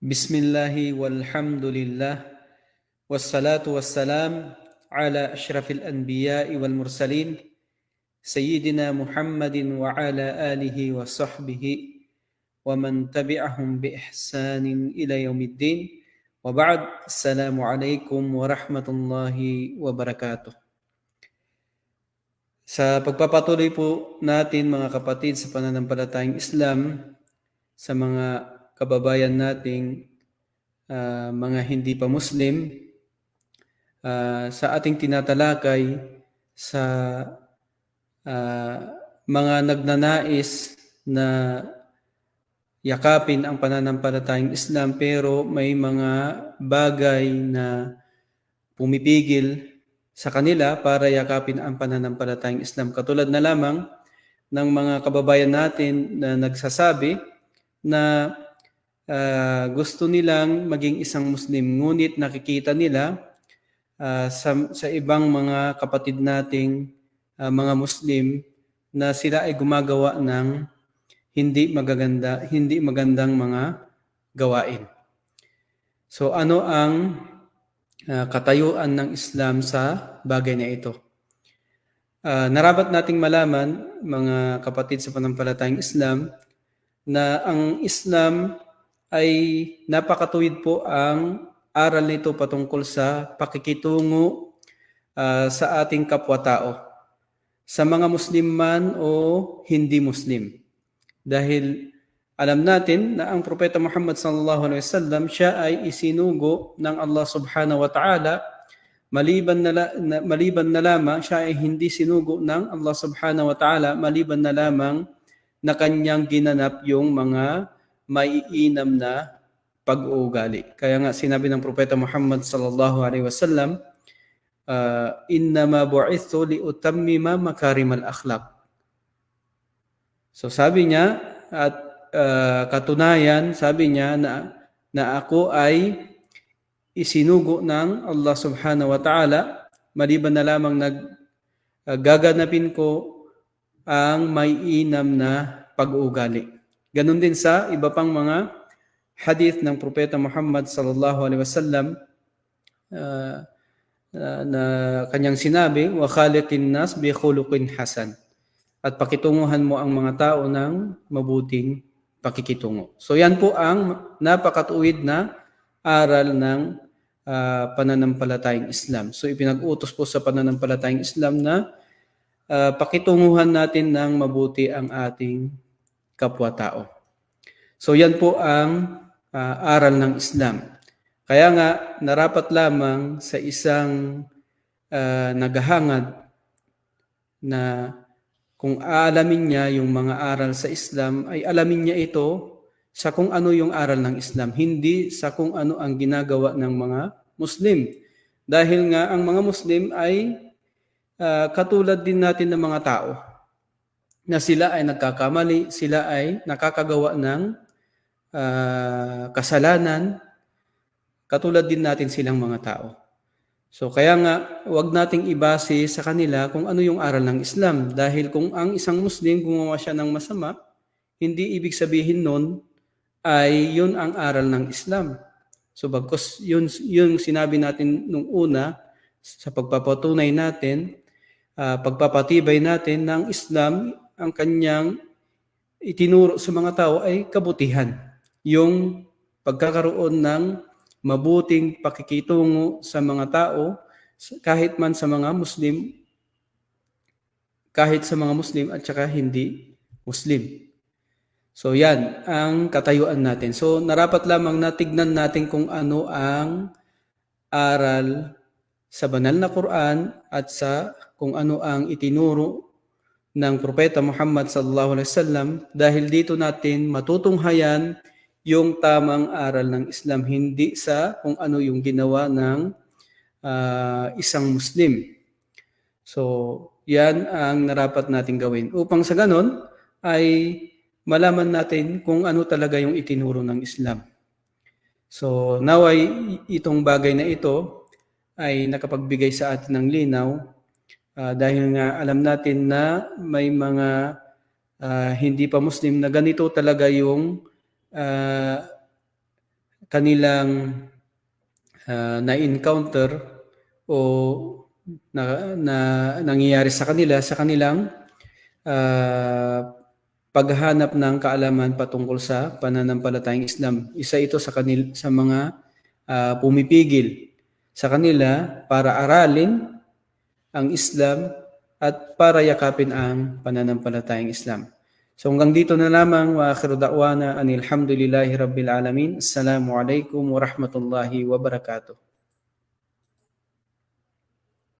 Bismillahi walhamdulillah. Wassalatu wassalam ala ashrafil anbiya'i wal mursalin. Sayyidina Muhammadin wa ala alihi wa sahbihi wa man tabi'ahum bi ihsanin ila yaumiddin wa ba'd Assalamu alaikum wa rahmatullahi wa barakatuh. Sa pagpapatuloy po natin mga kapatid sa pananampalatayang Islam sa mga kababayan nating ah, mga hindi pa Muslim ah, sa ating tinatalakay sa ah, mga nagnanais na yakapin ang pananampalatayang Islam pero may mga bagay na pumipigil sa kanila para yakapin ang pananampalatayang Islam. Katulad na lamang ng mga kababayan natin na nagsasabi na ah, gusto nilang maging isang Muslim ngunit nakikita nila ah, sa, sa ibang mga kapatid nating ah, mga Muslim na sila ay gumagawa ng hindi magaganda, hindi magandang mga gawain. So ano ang ah, katayuan ng Islam sa bagay na ito? Ah, narapat nating malaman, mga kapatid sa panampalatayang Islam, na ang Islam ay napakatuwid po ang aral nito patungkol sa pakikitungo ah, sa ating kapwa-tao. Sa mga Muslim man o hindi Muslim. Dahil alam natin na ang propeta Muhammad sallallahu alaihi wasallam siya ay isinugo ng Allah subhanahu wa ta'ala maliban na, na maliban na lamang siya ay hindi sinugo ng Allah subhanahu wa ta'ala maliban na lamang na kanyang ginanap yung mga maiinam na pag-uugali. Kaya nga sinabi ng propeta Muhammad sallallahu alaihi wasallam uh, innama bu'ithu li utammima makarimal akhlaq. So sabi niya at uh, katunayan sabi niya na na ako ay isinugo ng Allah Subhanahu wa Ta'ala maliban na lamang nag uh, gaganapin ko ang may inam na pag-uugali. Ganon din sa iba pang mga hadith ng propeta Muhammad sallallahu alaihi wasallam uh, uh, na kanyang sinabi wa khaliqin nas bi khuluqin hasan at pakitunguhan mo ang mga tao ng mabuting pakikitungo. So yan po ang napakatuwid na aral ng ah, pananampalatayang Islam. So ipinag-utos po sa pananampalatayang Islam na ah, pakitunguhan natin ng mabuti ang ating kapwa-tao. So yan po ang ah, aral ng Islam. Kaya nga narapat lamang sa isang ah, naghahangad na kung aalamin niya yung mga aral sa Islam, ay alamin niya ito sa kung ano yung aral ng Islam, hindi sa kung ano ang ginagawa ng mga Muslim. Dahil nga ang mga Muslim ay ah, katulad din natin ng mga tao na sila ay nagkakamali, sila ay nakakagawa ng ah, kasalanan, katulad din natin silang mga tao. So kaya nga, wag nating ibase sa kanila kung ano yung aral ng Islam. Dahil kung ang isang Muslim gumawa siya ng masama, hindi ibig sabihin nun ay yun ang aral ng Islam. So bagkos yun, yung sinabi natin nung una, sa pagpapatunay natin, ah, pagpapatibay natin ng Islam, ang kanyang itinuro sa mga tao ay kabutihan. Yung pagkakaroon ng mabuting pakikitungo sa mga tao, kahit man sa mga Muslim, kahit sa mga Muslim at saka hindi Muslim. So yan ang katayuan natin. So narapat lamang natignan natin kung ano ang aral sa banal na Quran at sa kung ano ang itinuro ng propeta Muhammad sallallahu alaihi wasallam dahil dito natin matutunghayan yung tamang aral ng Islam hindi sa kung ano yung ginawa ng ah, isang Muslim. So, yan ang narapat natin gawin. Upang sa ganon ay malaman natin kung ano talaga yung itinuro ng Islam. So, naway itong bagay na ito ay nakapagbigay sa atin ng linaw ah, dahil nga alam natin na may mga ah, hindi pa Muslim na ganito talaga yung ah, kanilang ah, na-encounter o na, na nangyayari sa kanila sa kanilang ah, paghahanap ng kaalaman patungkol sa pananampalatayang Islam. Isa ito sa kanil sa mga ah, pumipigil sa kanila para aralin ang Islam at para yakapin ang pananampalatayang Islam. So hanggang dito na lamang wa akhiru da'wana anil hamdulillahi rabbil alamin. Assalamu alaikum warahmatullahi wabarakatuh.